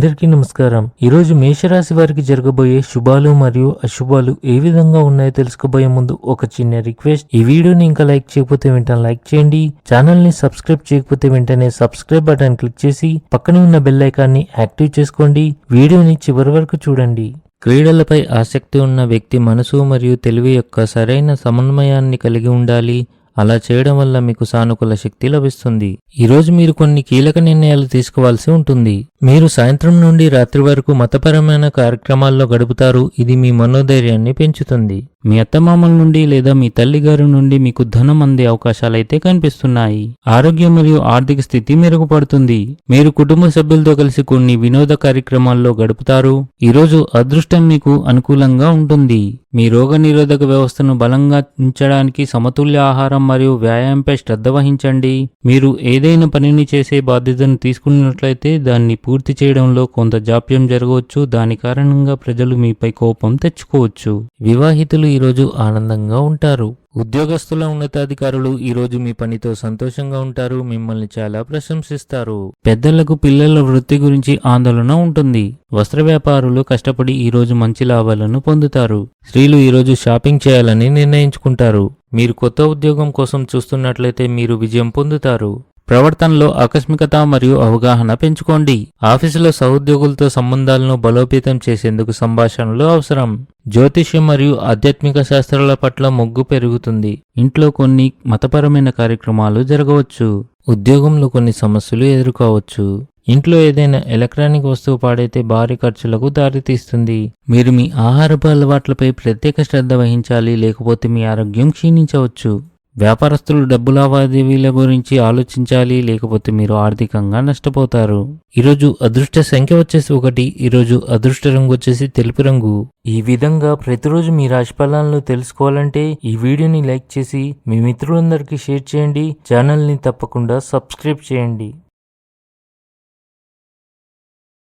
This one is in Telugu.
అందరికీ నమస్కారం. ఈరోజు మేషరాశి వారికి జరగబోయే శుభాలు మరియు అశుభాలు ఏ విధంగా ఉన్నాయో తెలుసుకోబోయే ముందు ఒక చిన్న రిక్వెస్ట్. ఈ వీడియోని ఇంకా లైక్ చేయకపోతే వెంటనే లైక్ చేయండి. ఛానల్ని సబ్స్క్రైబ్ చేయకపోతే వెంటనే సబ్స్క్రైబ్ బటన్ క్లిక్ చేసి పక్కనే ఉన్న బెల్ ఐకాన్ని యాక్టివ్ చేసుకోండి. వీడియోని చివరి వరకు చూడండి. క్రీడలపై ఆసక్తి ఉన్న వ్యక్తి మనసు మరియు తెలివి యొక్క సరైన సమన్వయాన్ని కలిగి ఉండాలి. అలా చేయడం వల్ల మీకు సానుకూల శక్తి లభిస్తుంది. ఈరోజు మీరు కొన్ని కీలక నిర్ణయాలు తీసుకోవాల్సి ఉంటుంది. మీరు సాయంత్రం నుండి రాత్రి వరకు మతపరమైన కార్యక్రమాల్లో గడుపుతారు. ఇది మీ మనోధైర్యాన్ని పెంచుతుంది. మీ అత్తమామల నుండి లేదా మీ తల్లిగారి నుండి మీకు ధనం అందే అవకాశాలైతే కనిపిస్తున్నాయి. ఆరోగ్యం మరియు ఆర్థిక స్థితి మెరుగుపడుతుంది. మీరు కుటుంబ సభ్యులతో కలిసి కొన్ని వినోద కార్యక్రమాల్లో గడుపుతారు. ఈరోజు అదృష్టం మీకు అనుకూలంగా ఉంటుంది. మీ రోగ నిరోధక వ్యవస్థను బలంగా ఉంచడానికి సమతుల్య ఆహారం మరియు వ్యాయామంపై శ్రద్ధ వహించండి. మీరు ఏదైనా పనిని చేసే బాధ్యతను తీసుకున్నట్లయితే దాన్ని పూర్తి చేయడంలో కొంత జాప్యం జరగవచ్చు. దాని కారణంగా ప్రజలు మీపై కోపం తెచ్చుకోవచ్చు. వివాహితులు ఈరోజు ఆనందంగా ఉంటారు. ఉద్యోగస్తుల ఉన్నతాధికారులు ఈరోజు మీ పనితో సంతోషంగా ఉంటారు. మిమ్మల్ని చాలా ప్రశంసిస్తారు. పెద్దలకు పిల్లల వృత్తి గురించి ఆందోళన ఉంటుంది. వస్త్ర వ్యాపారులు కష్టపడి ఈరోజు మంచి లాభాలను పొందుతారు. స్త్రీలు ఈరోజు షాపింగ్ చేయాలని నిర్ణయించుకుంటారు. మీరు కొత్త ఉద్యోగం కోసం చూస్తున్నట్లయితే మీరు విజయం పొందుతారు. ప్రవర్తనలో ఆకస్మికత మరియు అవగాహన పెంచుకోండి. ఆఫీసులో సహోద్యోగులతో సంబంధాలను బలోపేతం చేసేందుకు సంభాషణలు అవసరం. జ్యోతిష్యం మరియు ఆధ్యాత్మిక శాస్త్రాల పట్ల మొగ్గు పెరుగుతుంది. ఇంట్లో కొన్ని మతపరమైన కార్యక్రమాలు జరగవచ్చు. ఉద్యోగంలో కొన్ని సమస్యలు ఎదుర్కోవచ్చు. ఇంట్లో ఏదైనా ఎలక్ట్రానిక్ వస్తువు పాడైతే భారీ ఖర్చులకు దారితీస్తుంది. మీరు మీ ఆహారపు అలవాట్లపై ప్రత్యేక శ్రద్ధ వహించాలి లేకపోతే మీ ఆరోగ్యం క్షీణించవచ్చు. వ్యాపారస్తులు డబ్బు లావాదేవీల గురించి ఆలోచించాలి లేకపోతే మీరు ఆర్థికంగా నష్టపోతారు. ఈరోజు అదృష్ట సంఖ్య వచ్చేసి ఒకటి ఈరోజు అదృష్ట రంగు వచ్చేసి తెలుపు రంగు. ఈ విధంగా ప్రతిరోజు మీ రాశి ఫలాలను తెలుసుకోవాలంటే ఈ వీడియోని లైక్ చేసి మీ మిత్రులందరికీ షేర్ చేయండి. ఛానల్ని తప్పకుండా సబ్స్క్రైబ్ చేయండి.